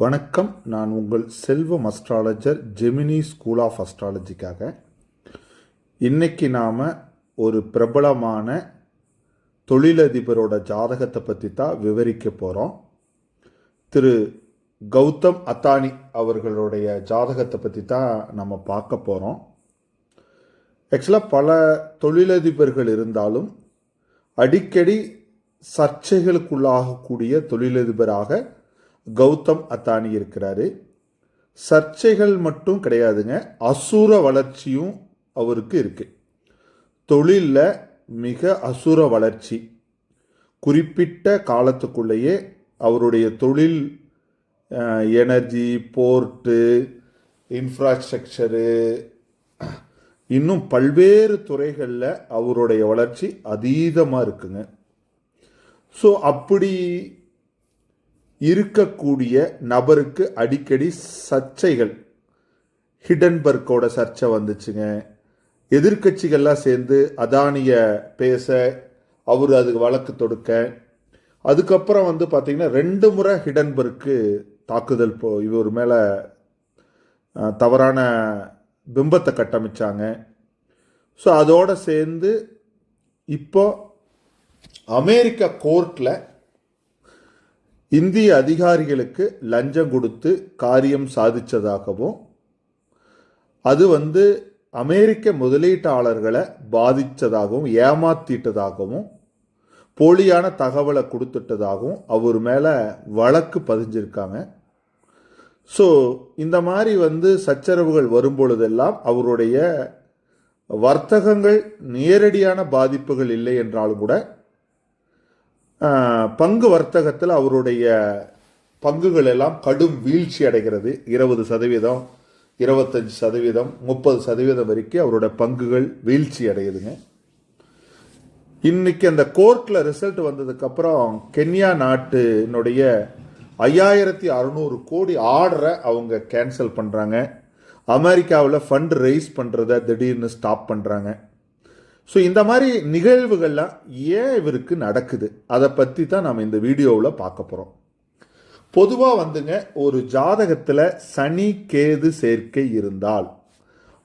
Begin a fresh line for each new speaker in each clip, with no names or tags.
வணக்கம். நான் உங்கள் Selvam astrologer Gemini school of அஸ்ட்ராலஜிக்காக இன்றைக்கி நாம் ஒரு பிரபலமான தொழிலதிபரோட ஜாதகத்தை பற்றி தான் விவரிக்க போகிறோம் திரு கௌதம் அத்தானி அவர்களுடைய ஜாதகத்தை பற்றி தான் நம்ம பார்க்க போகிறோம் ஆக்சுவலாக பல தொழிலதிபர்கள் இருந்தாலும் அடிக்கடி சர்ச்சைகளுக்குள்ளாகக்கூடிய தொழிலதிபராக கௌதம் அத்தானி இருக்கிறாரு. சர்ச்சைகள் மட்டும் கிடையாதுங்க. அசுர வளர்ச்சியும் அவருக்கு இருக்குது தொழிலில் மிக அசுர வளர்ச்சி. குறிப்பிட்ட காலத்துக்குள்ளேயே அவருடைய தொழில் எனர்ஜி போர்ட்டு இன்ஃப்ராஸ்ட்ரக்சரு இன்னும் பல்வேறு துறைகளில் அவருடைய வளர்ச்சி அதீதமாக இருக்குங்க. ஸோ அப்படி இருக்கக்கூடிய நபருக்கு அடிக்கடி சர்ச்சைகள். ஹிடன்பர்க்கோட சர்ச்சை வந்துச்சுங்க. எதிர்க்கட்சிகள்லாம் சேர்ந்து அதானிய பேச அவர் அதுக்கு வழக்கு தொடுக்க. அதுக்கப்புறம் வந்து பார்த்தீங்கன்னா ரெண்டு முறை ஹிடன்பர்க்கு தாக்குதல் போ இவர் மேலே தவறான பிம்பத்தை கட்டமைச்சாங்க. ஸோ அதோடு சேர்ந்து இப்போ அமெரிக்க கோர்ட்டில் இந்திய அதிகாரிகளுக்கு லஞ்சம் கொடுத்து காரியம் சாதித்ததாகவும் அது வந்து அமெரிக்க முதலீட்டாளர்களை பாதித்ததாகவும் ஏமாத்திட்டதாகவும் போலியான தகவலை கொடுத்துட்டதாகவும் அவர் மேலே வழக்கு பதிஞ்சிருக்காங்க. ஸோ இந்த மாதிரி வந்து சச்சரவுகள் வரும்பொழுதெல்லாம் அவருடைய வர்த்தகங்கள் நேரடியான பாதிப்புகள் இல்லை என்றாலும் கூட பங்கு வர்த்தகத்தில் அவருடைய பங்குகள் எல்லாம் கடும் வீழ்ச்சி அடைகிறது. இருபது சதவீதம் இருபத்தஞ்சி சதவீதம் முப்பது சதவீதம் வரைக்கும் அவரோட பங்குகள் வீழ்ச்சி அடையுதுங்க. இன்னைக்கு அந்த கோர்ட்டில் ரிசல்ட் வந்ததுக்கப்புறம் கென்யா நாட்டினுடைய ஐயாயிரத்தி அறநூறு கோடி ஆர்டரை அவங்க கேன்சல் பண்ணுறாங்க அமெரிக்காவில் ஃபண்ட் ரைஸ் பண்ணுறத திடீர்னு ஸ்டாப் பண்ணுறாங்க ஸோ இந்த மாதிரி நிகழ்வுகள்லாம் ஏன் இவருக்கு நடக்குது? அதை பற்றி தான் நம்ம இந்த வீடியோவில் பார்க்க போகிறோம் பொதுவாக வந்துங்க ஒரு ஜாதகத்தில் சனி கேது சேர்க்கை இருந்தால்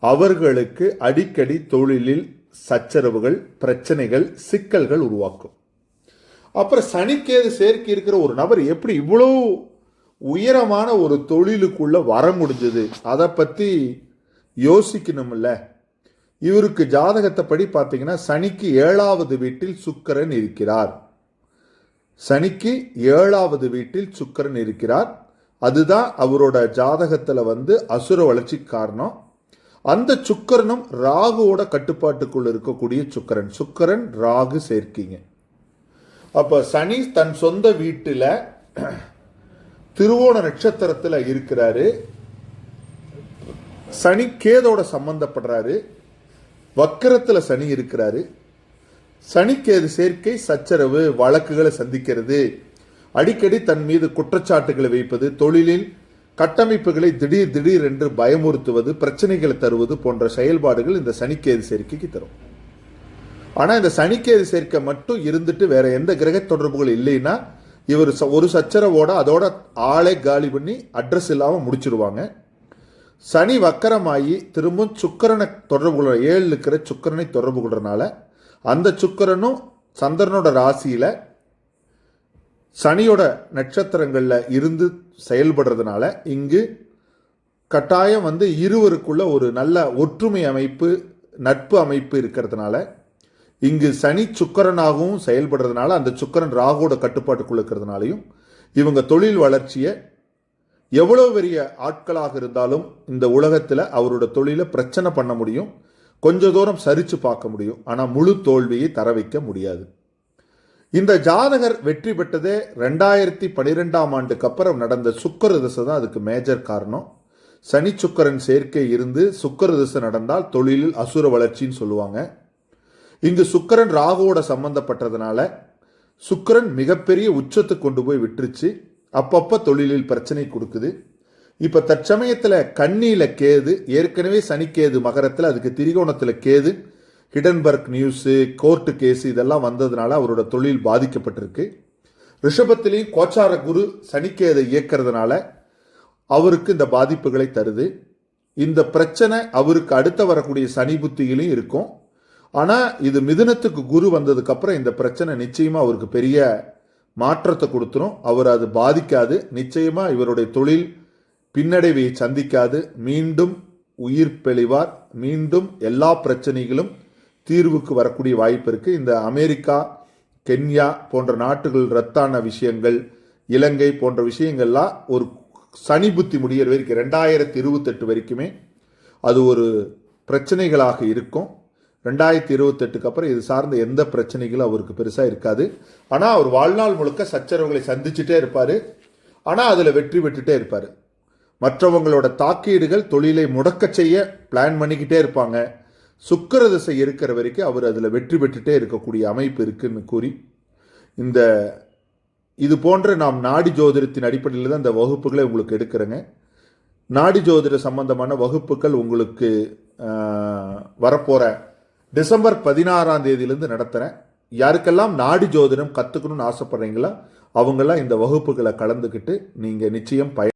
அவர்களுக்கு அடிக்கடி தொழிலில் சச்சரவுகள் பிரச்சனைகள் சிக்கல்கள் உருவாக்கும். அப்புறம் சனிக்கேது சேர்க்கை இருக்கிற ஒரு நபர் எப்படி இவ்வளோ உயரமான ஒரு தொழிலுக்குள்ளே வர முடிஞ்சது? அதை பற்றி யோசிக்கணும்ல. இவருக்கு ஜாதகத்தை படி பார்த்தீங்கன்னா சனிக்கு ஏழாவது வீட்டில் சுக்கரன் இருக்கிறார். சனிக்கு ஏழாவது வீட்டில் சுக்கரன் இருக்கிறார். அதுதான் அவரோட ஜாதகத்தில் வந்து அசுர வளர்ச்சி காரணம். அந்த சுக்கரனும் ராகுவோட கட்டுப்பாட்டுக்குள்ள இருக்கக்கூடிய சுக்கரன். சுக்கரன் ராகு சேர்க்கிங்க. அப்போ சனி தன் சொந்த வீட்டில் திருவோண நட்சத்திரத்தில் இருக்கிறாரு. சனி கேதோட சம்பந்தப்படுறாரு. வக்கரத்தில் சனி இருக்கிறாரு. சனிக்கேது சேர்க்கை சச்சரவு வழக்குகளை சந்திக்கிறது. அடிக்கடி தன் மீது குற்றச்சாட்டுகளை வைப்பது தொழிலில் கட்டமைப்புகளை திடீர் திடீர் என்று பயமுறுத்துவது பிரச்சனைகளை தருவது போன்ற செயல்பாடுகள் இந்த சனிக்கேது சேர்க்கைக்கு தரும். ஆனால் இந்த சனிக்கேது சேர்க்கை மட்டும் இருந்துட்டு வேற எந்த கிரக தொடர்புகள் இல்லைன்னா இவர் ஒரு சச்சரவோட அதோட ஆளே காலி பண்ணி அட்ரஸ் இல்லாமல் முடிச்சிருவாங்க. சனி வக்கரமாகி திரும்பவும் சுக்கரனை தொடர்பு கொள்ற ஏழு இருக்கிற சுக்கரனை தொடர்பு கொள்றதுனால அந்த சுக்கரனும் சந்திரனோட ராசியில் சனியோட நட்சத்திரங்களில் இருந்து செயல்படுறதுனால இங்கு கட்டாயம் வந்து இருவருக்குள்ள ஒரு நல்ல ஒற்றுமை அமைப்பு நட்பு அமைப்பு இருக்கிறதுனால இங்கு சனி சுக்கரனாகவும் செயல்படுறதுனால அந்த சுக்கரன் ராகுவோட கட்டுப்பாட்டுக்குள்ள இருக்கிறதுனாலையும் இவங்க தொழில் வளர்ச்சியை எவ்வளோ பெரிய ஆட்களாக இருந்தாலும் இந்த உலகத்தில் அவரோட தொழிலை பிரச்சனை பண்ண முடியும். கொஞ்ச தூரம் சரித்து பார்க்க முடியும். ஆனால் முழு தோல்வியை தர வைக்க முடியாது. இந்த ஜாதகர் வெற்றி பெற்றதே ரெண்டாயிரத்தி பனிரெண்டாம் ஆண்டுக்கு அப்புறம் நடந்த சுக்கர திசை தான் அதுக்கு மேஜர் காரணம். சனி சுக்கரன் சேர்க்கை இருந்து சுக்கர திசை நடந்தால் தொழிலில் அசுர வளர்ச்சின்னு சொல்லுவாங்க. இங்கு சுக்கரன் ராகுவோட சம்பந்தப்பட்டதுனால சுக்கரன் மிகப்பெரிய உச்சத்துக்கு கொண்டு போய் விட்டுருச்சு. அப்பப்போ தொழிலில் பிரச்சனை கொடுக்குது. இப்போ தற்சமயத்தில் கண்ணியில் கேது ஏற்கனவே சனிக்கேது மகரத்தில் அதுக்கு திரிகோணத்தில் கேது ஹிடன்பர்க் நியூஸு கோர்ட்டு கேஸு இதெல்லாம் வந்ததுனால அவரோட தொழில் பாதிக்கப்பட்டிருக்கு. ரிஷபத்திலையும் கோச்சார குரு சனிக்கேதை இயக்கிறதுனால அவருக்கு இந்த பாதிப்புகளை தருது. இந்த பிரச்சனை அவருக்கு அடுத்த வரக்கூடிய சனி புத்தியிலையும் இருக்கும். ஆனால் இது மிதுனத்துக்கு குரு வந்ததுக்கப்புறம் இந்த பிரச்சனை நிச்சயமாக அவருக்கு பெரிய மாற்றத்தை கொடுத்துரும். அவர் அது பாதிக்காது. நிச்சயமாக இவருடைய தொழில் பின்னடைவை சந்திக்காது. மீண்டும் உயிர் பெளிவார் மீண்டும் எல்லா பிரச்சனைகளும் தீர்வுக்கு வரக்கூடிய வாய்ப்பு இருக்குது இந்த அமெரிக்கா கென்யா போன்ற நாட்டுகள் ரத்தான விஷயங்கள் இலங்கை போன்ற விஷயங்கள்லாம் ஒரு சனி புத்தி முடிகிற வரைக்கும் ரெண்டாயிரத்தி இருபத்தெட்டு வரைக்குமே அது ஒரு பிரச்சனைகளாக இருக்கும். ரெண்டாயிரத்தி இருபத்தெட்டுக்கு அப்புறம் இது சார்ந்த எந்த பிரச்சனைகளும் அவருக்கு பெருசாக இருக்காது. ஆனால் அவர் வாழ்நாள் முழுக்க சச்சரவுகளை சந்திச்சுட்டே இருப்பார். ஆனால் அதில் வெற்றி பெற்றுட்டே இருப்பார். மற்றவங்களோட தாக்கீடுகள் தொழிலை முடக்க செய்ய பிளான் பண்ணிக்கிட்டே இருப்பாங்க. சுக்கிர திசை இருக்கிற வரைக்கும் அவர் அதில் வெற்றி பெற்றுட்டே இருக்கக்கூடிய அமைப்பு இருக்குன்னு கூறி இந்த இது போன்ற நாம் நாடி ஜோதிடத்தின் அடிப்படையில் தான் இந்த வகுப்புகளை உங்களுக்கு எடுக்கிறேங்க. நாடி ஜோதிட சம்பந்தமான வகுப்புகள் உங்களுக்கு வரப்போகிற டிசம்பர் பதினாறாம் தேதியிலேருந்து நடத்துகிறேன் யாருக்கெல்லாம் நாடி ஜோதிடம் கற்றுக்கணும்னு ஆசைப்பட்றீங்களோ அவங்களாம் இந்த வகுப்புகளை கலந்துக்கிட்டு நீங்கள் நிச்சயம் பய